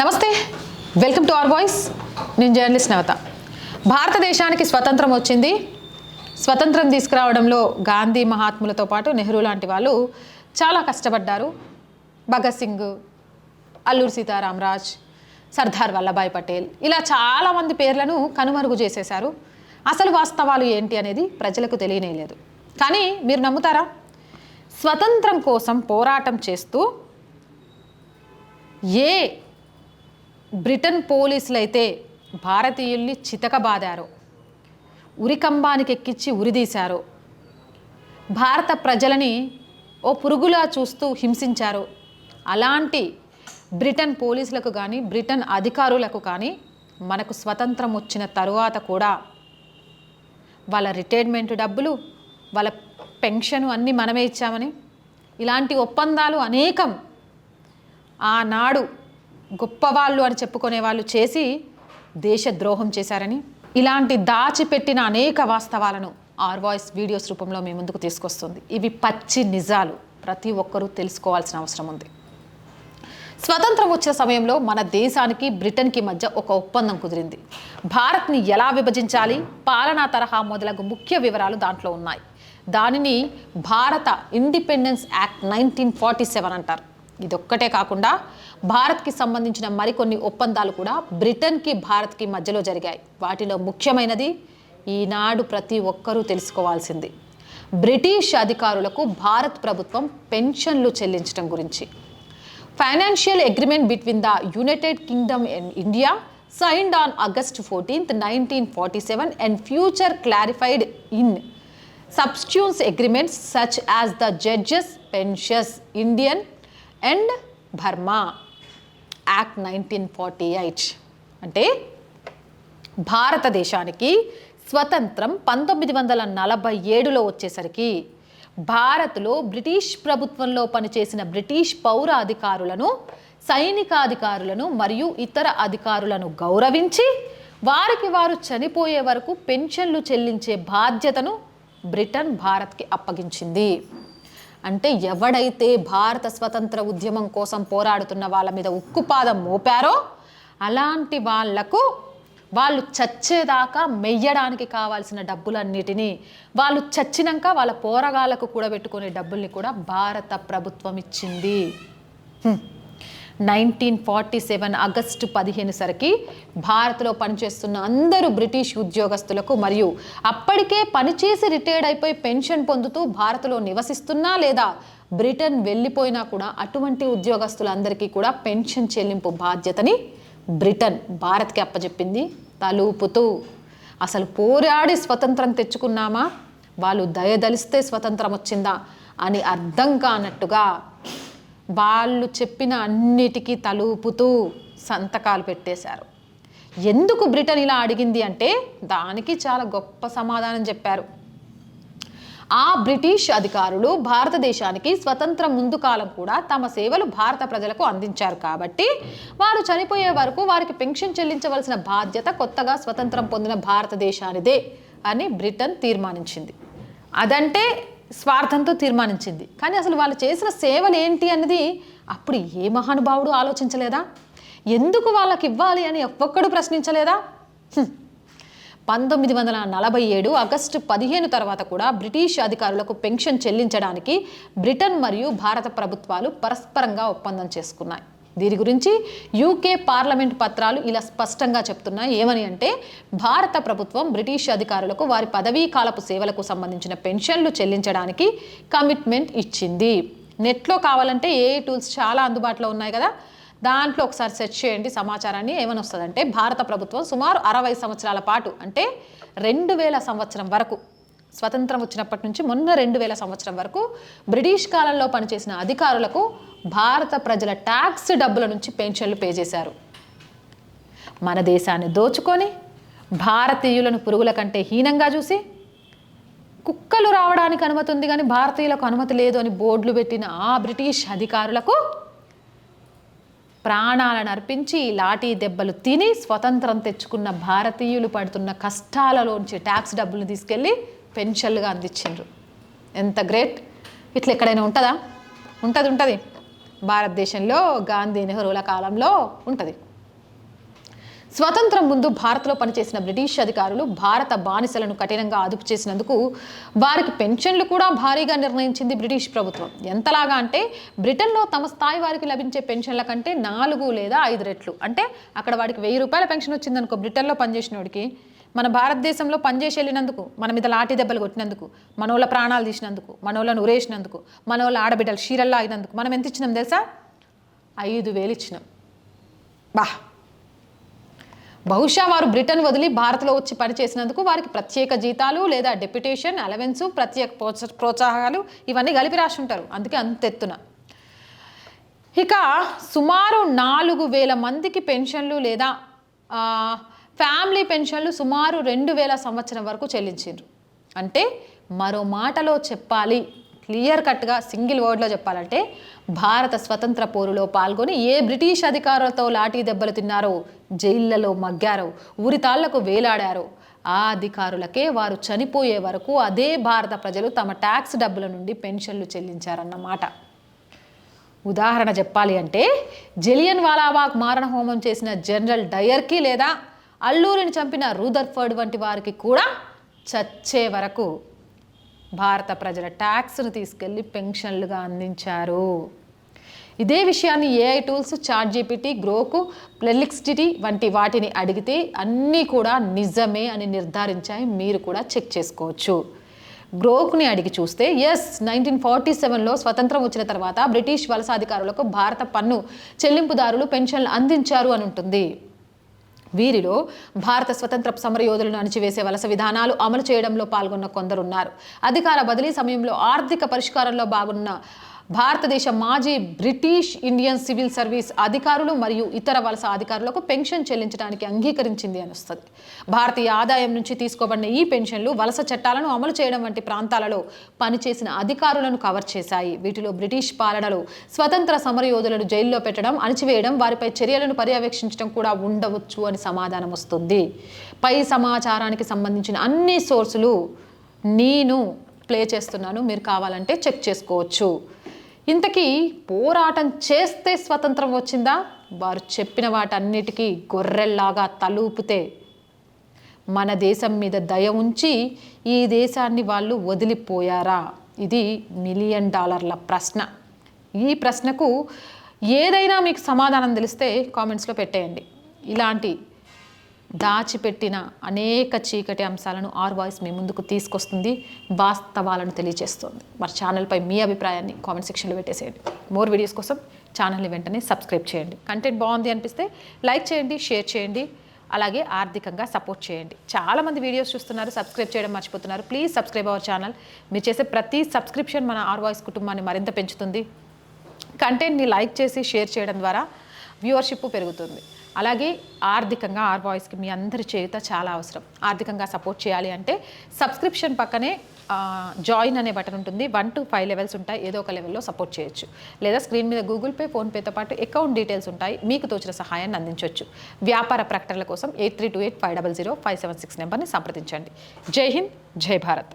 నమస్తే. Welcome to our voice నేను journalist నవత. భారతదేశానికి స్వతంత్రం వచ్చింది. స్వతంత్రం తీసుకురావడంలో గాంధీ మహాత్ములతో పాటు నెహ్రూ లాంటి వాళ్ళు చాలా కష్టపడ్డారు. భగత్ సింగ్ అల్లూరి సీతారామరాజ్ సర్దార్ వల్లభాయ్ పటేల్ ఇలా చాలామంది పేర్లను కనుమరుగు చేసేశారు. అసలు వాస్తవాలు ఏంటి అనేది ప్రజలకు తెలియనేలేదు కానీ మీరు నమ్ముతారా? స్వతంత్రం కోసం పోరాటం చేస్తూ ఏ బ్రిటన్ పోలీసులు అయితే భారతీయుల్ని చితకబాదారు. ఉరికంబానికి ఎక్కించి ఉరిదీశారు. భారత ప్రజలని ఓ పురుగులా చూస్తూ హింసించారు. అలాంటి బ్రిటన్ పోలీసులకు కానీ బ్రిటన్ అధికారులకు కానీ మనకు స్వతంత్రం వచ్చిన తరువాత కూడా వాళ్ళ రిటైర్మెంట్ డబ్బులు వాళ్ళ పెన్షన్ అన్నీ మనమే ఇచ్చామని ఇలాంటి ఒప్పందాలు అనేకం ఆనాడు గొప్పవాళ్ళు అని చెప్పుకునే వాళ్ళు చేసి దేశద్రోహం చేశారని ఇలాంటి దాచిపెట్టిన అనేక వాస్తవాలను ఆర్ వాయిస్ వీడియోస్ రూపంలో మీ ముందుకు తీసుకొస్తుంది. ఇవి పచ్చి నిజాలు. ప్రతి ఒక్కరూ తెలుసుకోవాల్సిన అవసరం ఉంది. స్వతంత్రం వచ్చిన సమయంలో మన దేశానికి బ్రిటన్కి మధ్య ఒక ఒప్పందం కుదిరింది. భారత్ని ఎలా విభజించాలి? పాలనా తరహా మొదలగు ముఖ్య వివరాలు దాంట్లో ఉన్నాయి. దానిని భారత independence act nineteen forty seven అంటారు. ఇదొక్కటే కాకుండా భారత్కి సంబంధించిన మరికొన్ని ఒప్పందాలు కూడా బ్రిటన్కి భారత్కి మధ్యలో జరిగాయి. వాటిలో ముఖ్యమైనది ఈనాడు ప్రతి ఒక్కరూ తెలుసుకోవాల్సింది. బ్రిటిష్ అధికారులకు భారత్ ప్రభుత్వం పెన్షన్లు చెల్లించడం గురించి. Financial agreement between the United Kingdom and India signed on August fourteenth nineteen forty seven and future clarified in substance agreements such as the judges pensions Indian and Burma act nineteen forty eight అంటే భారతదేశానికి స్వతంత్రం పంతొమ్మిది వందల నలభై ఏడులో వచ్చేసరికి భారత్లో British ప్రభుత్వంలో పనిచేసిన బ్రిటిష్ పౌర అధికారులను సైనికాధికారులను మరియు ఇతర అధికారులను గౌరవించి వారికి వారు చనిపోయే వరకు పెన్షన్లు చెల్లించే బాధ్యతను బ్రిటన్ భారత్కి అప్పగించింది. అంటే ఎవడైతే భారత స్వతంత్ర ఉద్యమం కోసం పోరాడుతున్న వాళ్ళ మీద ఉక్కుపాదం మోపారో అలాంటి వాళ్ళకు వాళ్ళు చచ్చేదాకా మెయ్యడానికి కావాల్సిన డబ్బులన్నిటినీ వాళ్ళు చచ్చినాక వాళ్ళ పోరగాళ్ళకు కూడబెట్టుకునే డబ్బుల్ని కూడా భారత ప్రభుత్వం ఇచ్చింది. నైన్టీన్ ఫార్టీ సెవెన్ ఆగస్టు పదిహేను సరికి భారత్లో పనిచేస్తున్న అందరూ బ్రిటిష్ ఉద్యోగస్తులకు మరియు అప్పటికే పనిచేసి రిటైర్డ్ అయిపోయి పెన్షన్ పొందుతూ భారత్లో నివసిస్తున్నా లేదా బ్రిటన్ వెళ్ళిపోయినా కూడా అటువంటి ఉద్యోగస్తులందరికీ కూడా పెన్షన్ చెల్లింపు బాధ్యతని బ్రిటన్ భారత్కి అప్పచెప్పింది తలుపుతూ అసలు పోరాడి స్వతంత్రం తెచ్చుకున్నామా? వాళ్ళు దయదలిస్తే స్వతంత్రం వచ్చిందా? అని అర్థం కానట్టుగా వాళ్ళు చెప్పిన అన్నిటికీ తలుపుతూ సంతకాలు పెట్టేశారు. ఎందుకు బ్రిటన్ ఇలా అడిగింది అంటే దానికి చాలా గొప్ప సమాధానం చెప్పారు. ఆ బ్రిటిష్ అధికారులు భారతదేశానికి స్వతంత్రం ముందు కాలం కూడా తమ సేవలు భారత ప్రజలకు అందించారు కాబట్టి వారు చనిపోయే వరకు వారికి పెన్షన్ చెల్లించవలసిన బాధ్యత కొత్తగా స్వతంత్రం పొందిన భారతదేశానిదే అని బ్రిటన్ తీర్మానించింది. అదంటే స్వార్థంతో తీర్మానించింది. కానీ అసలు వాళ్ళు చేసిన సేవలు ఏంటి అన్నది అప్పుడు ఏ మహానుభావుడు ఆలోచించలేదా? ఎందుకు వాళ్ళకి ఇవ్వాలి అని ఒక్కొక్కడు ప్రశ్నించలేదా? పంతొమ్మిది వందల నలభై ఏడు ఆగస్టు పదిహేను తర్వాత కూడా బ్రిటిష్ అధికారులకు పెన్షన్ చెల్లించడానికి బ్రిటన్ మరియు భారత ప్రభుత్వాలు పరస్పరంగా ఒప్పందం చేసుకున్నాయి. దీని గురించి యూకే పార్లమెంట్ పత్రాలు ఇలా స్పష్టంగా చెప్తున్నాయి. ఏమని అంటే భారత ప్రభుత్వం బ్రిటిష్ అధికారులకు వారి పదవీ కాలపు సేవలకు సంబంధించిన పెన్షన్లు చెల్లించడానికి కమిట్మెంట్ ఇచ్చింది. నెట్లో కావాలంటే ఏ టూల్స్ చాలా అందుబాటులో ఉన్నాయి కదా? దాంట్లో ఒకసారి సెర్చ్ చేయండి సమాచారాన్ని. ఏమని వస్తుందంటే భారత ప్రభుత్వం సుమారు అరవై సంవత్సరాల పాటు అంటే రెండు వేల సంవత్సరం వరకు స్వతంత్రం వచ్చినప్పటి నుంచి మొన్న రెండు వేల సంవత్సరం వరకు బ్రిటిష్ కాలంలో పనిచేసిన అధికారులకు భారత ప్రజల ట్యాక్స్ డబ్బుల నుంచి పెన్షన్లు పే చేశారు. మన దేశాన్ని దోచుకొని భారతీయులను పురుగుల కంటే హీనంగా చూసి కుక్కలు రావడానికి అనుమతి ఉంది కానీ భారతీయులకు అనుమతి లేదు అని బోర్డులు పెట్టిన ఆ బ్రిటిష్ అధికారులకు ప్రాణాలను అర్పించి లాఠీ దెబ్బలు తిని స్వతంత్రం తెచ్చుకున్న భారతీయులు పడుతున్న కష్టాలలోంచి ట్యాక్స్ డబ్బులు తీసుకెళ్ళి పెన్షన్లుగా అందించిండ్రు. ఎంత గ్రేట్. ఇట్లా ఎక్కడైనా ఉంటుందా? ఉంటుంది ఉంటుంది. భారతదేశంలో గాంధీ నెహ్రూల కాలంలో ఉంటుంది. స్వతంత్రం ముందు భారత్లో పనిచేసిన బ్రిటిష్ అధికారులు భారత బానిసలను కఠినంగా అదుపు చేసినందుకు వారికి పెన్షన్లు కూడా భారీగా నిర్ణయించింది బ్రిటిష్ ప్రభుత్వం. ఎంతలాగా అంటే బ్రిటన్లో తమ స్థాయి వారికి లభించే పెన్షన్ల కంటే నాలుగు లేదా ఐదు రెట్లు. అంటే అక్కడ వాడికి వెయ్యి రూపాయల పెన్షన్ వచ్చిందనుకో బ్రిటన్లో పనిచేసిన వాడికి మన భారతదేశంలో పనిచేసి వెళ్ళినందుకు మన మీద లాఠీ దెబ్బలు కొట్టినందుకు మనోళ్ళ ప్రాణాలు తీసినందుకు మనోళ్ళను ఉరేసినందుకు మనోళ్ళ ఆడబిడ్డలు షీరల్లా అయినందుకు మనం ఎంత ఇచ్చినాం తెలుసా? ఐదు వేలు ఇచ్చినాం. బా. బహుశా వారు బ్రిటన్ వదిలి భారత్లో వచ్చి పనిచేసినందుకు వారికి ప్రత్యేక జీతాలు లేదా డెప్యుటేషన్ అలవెన్స్ ప్రత్యేక ప్రోత్స- ప్రోత్సాహాలు ఇవన్నీ కలిపి రాసి ఉంటారు అందుకే అంత ఎత్తున. ఇక సుమారు నాలుగు వేల మందికి పెన్షన్లు లేదా ఫ్యామిలీ పెన్షన్లు సుమారు రెండు వేల సంవత్సరం వరకు చెల్లించారు అంటే మరో మాటలో చెప్పాలి క్లియర్ కట్గా సింగిల్ వర్డ్లో చెప్పాలంటే భారత స్వతంత్ర పోరులో పాల్గొని ఏ బ్రిటిష్ అధికారులతో లాఠీ దెబ్బలు తిన్నారో జైళ్ళలో మగ్గారో ఉరితాళ్ళకు వేలాడారో ఆ అధికారులకే వారు చనిపోయే వరకు అదే భారత ప్రజలు తమ ట్యాక్స్ డబ్బుల నుండి పెన్షన్లు చెల్లించారన్నమాట. ఉదాహరణ చెప్పాలి అంటే జలియన్ వాలాబాగ్ మారణ హోమం చేసిన జనరల్ డయర్కి లేదా అల్లూరిని చంపిన రూదర్ఫర్డ్ వంటి వారికి కూడా చచ్చే వరకు భారత ప్రజల ట్యాక్స్ను తీసుకెళ్ళి పెన్షన్లుగా అందించారు. ఇదే విషయాన్ని AI tools chat GPT Grok Perplexity వంటి వాటిని అడిగితే అన్నీ కూడా నిజమే అని నిర్ధారించాయి. మీరు కూడా చెక్ చేసుకోవచ్చు. గ్రోక్ని అడిగి చూస్తే ఎస్ నైన్టీన్ ఫార్టీ సెవెన్లో స్వతంత్రం వచ్చిన తర్వాత బ్రిటిష్ వలస అధికారులకు భారత పన్ను చెల్లింపుదారులు పెన్షన్లు అందించారు అని ఉంటుంది. వీరిలో భారత స్వతంత్ర సమరయోధులను అణిచివేసే వలస విధానాలు అమలు చేయడంలో పాల్గొన్న కొందరున్నారు. అధికార బదిలీ సమయంలో ఆర్థిక పరిష్కారంలో బాగున్న భారతదేశ మాజీ బ్రిటిష్ ఇండియన్ సివిల్ సర్వీస్ అధికారులు మరియు ఇతర వలస అధికారులకు పెన్షన్ చెల్లించడానికి అంగీకరించింది అని వస్తుంది. భారతీయ ఆదాయం నుంచి తీసుకోబడిన ఈ పెన్షన్లు వలస చట్టాలను అమలు చేయడం వంటి ప్రాంతాలలో పనిచేసిన అధికారులను కవర్ చేశాయి. వీటిలో బ్రిటిష్ పాలనలో స్వతంత్ర సమరయోధులను జైల్లో పెట్టడం అణిచివేయడం వారిపై చర్యలను పర్యవేక్షించడం కూడా ఉండవచ్చు అని సమాధానం వస్తుంది. పై సమాచారానికి సంబంధించిన అన్ని సోర్సులు నేను ప్లే చేస్తున్నాను. మీరు కావాలంటే చెక్ చేసుకోవచ్చు. ఇంతకీ పోరాటం చేస్తే స్వతంత్రం వచ్చిందా? వారు చెప్పిన వాటన్నిటికీ గొర్రెల్లాగా తలూపితే మన దేశం మీద దయ ఉంచి ఈ దేశాన్ని వాళ్ళు వదిలిపోయారా? ఇది మిలియన్ డాలర్ల ప్రశ్న. ఈ ప్రశ్నకు ఏదైనా మీకు సమాధానం తెలిస్తే కామెంట్స్లో పెట్టేయండి. ఇలాంటి దాచిపెట్టిన అనేక చీకటి అంశాలను ఆర్ వాయిస్ మీ ముందుకు తీసుకొస్తుంది వాస్తవాలను తెలియజేస్తుంది. మరి ఛానల్పై మీ అభిప్రాయాన్ని కామెంట్ సెక్షన్లో పెట్టేసేయండి. మోర్ వీడియోస్ కోసం ఛానల్ని వెంటనే సబ్స్క్రైబ్ చేయండి. కంటెంట్ బాగుంది అనిపిస్తే లైక్ చేయండి షేర్ చేయండి అలాగే ఆర్థికంగా సపోర్ట్ చేయండి. చాలామంది వీడియోస్ చూస్తున్నారు సబ్స్క్రైబ్ చేయడం మర్చిపోతున్నారు. Please subscribe our channel. మీరు చేసే ప్రతి సబ్స్క్రిప్షన్ మన ఆర్ వాయిస్ కుటుంబాన్ని మరింత పెంచుతుంది. కంటెంట్ని లైక్ చేసి షేర్ చేయడం ద్వారా వ్యూవర్షిప్ పెరుగుతుంది. అలాగే ఆర్థికంగా ఆర్ బాయ్స్కి మీ అందరి చేత చాలా అవసరం. ఆర్థికంగా సపోర్ట్ చేయాలి అంటే సబ్స్క్రిప్షన్ పక్కనే జాయిన్ అనే బటన్ ఉంటుంది. వన్ టు ఫైవ్ లెవెల్స్ ఉంటాయి. ఏదో ఒక లెవెల్లో సపోర్ట్ చేయొచ్చు. లేదా స్క్రీన్ మీద గూగుల్ పే ఫోన్పేతో పాటు అకౌంట్ డీటెయిల్స్ ఉంటాయి. మీకు తోచిన సహాయాన్ని అందించవచ్చు వ్యాపార ప్రకటనల కోసం eight three two eight five double zero five seven six నెంబర్ని సంప్రదించండి. జై హింద్ జై భారత్.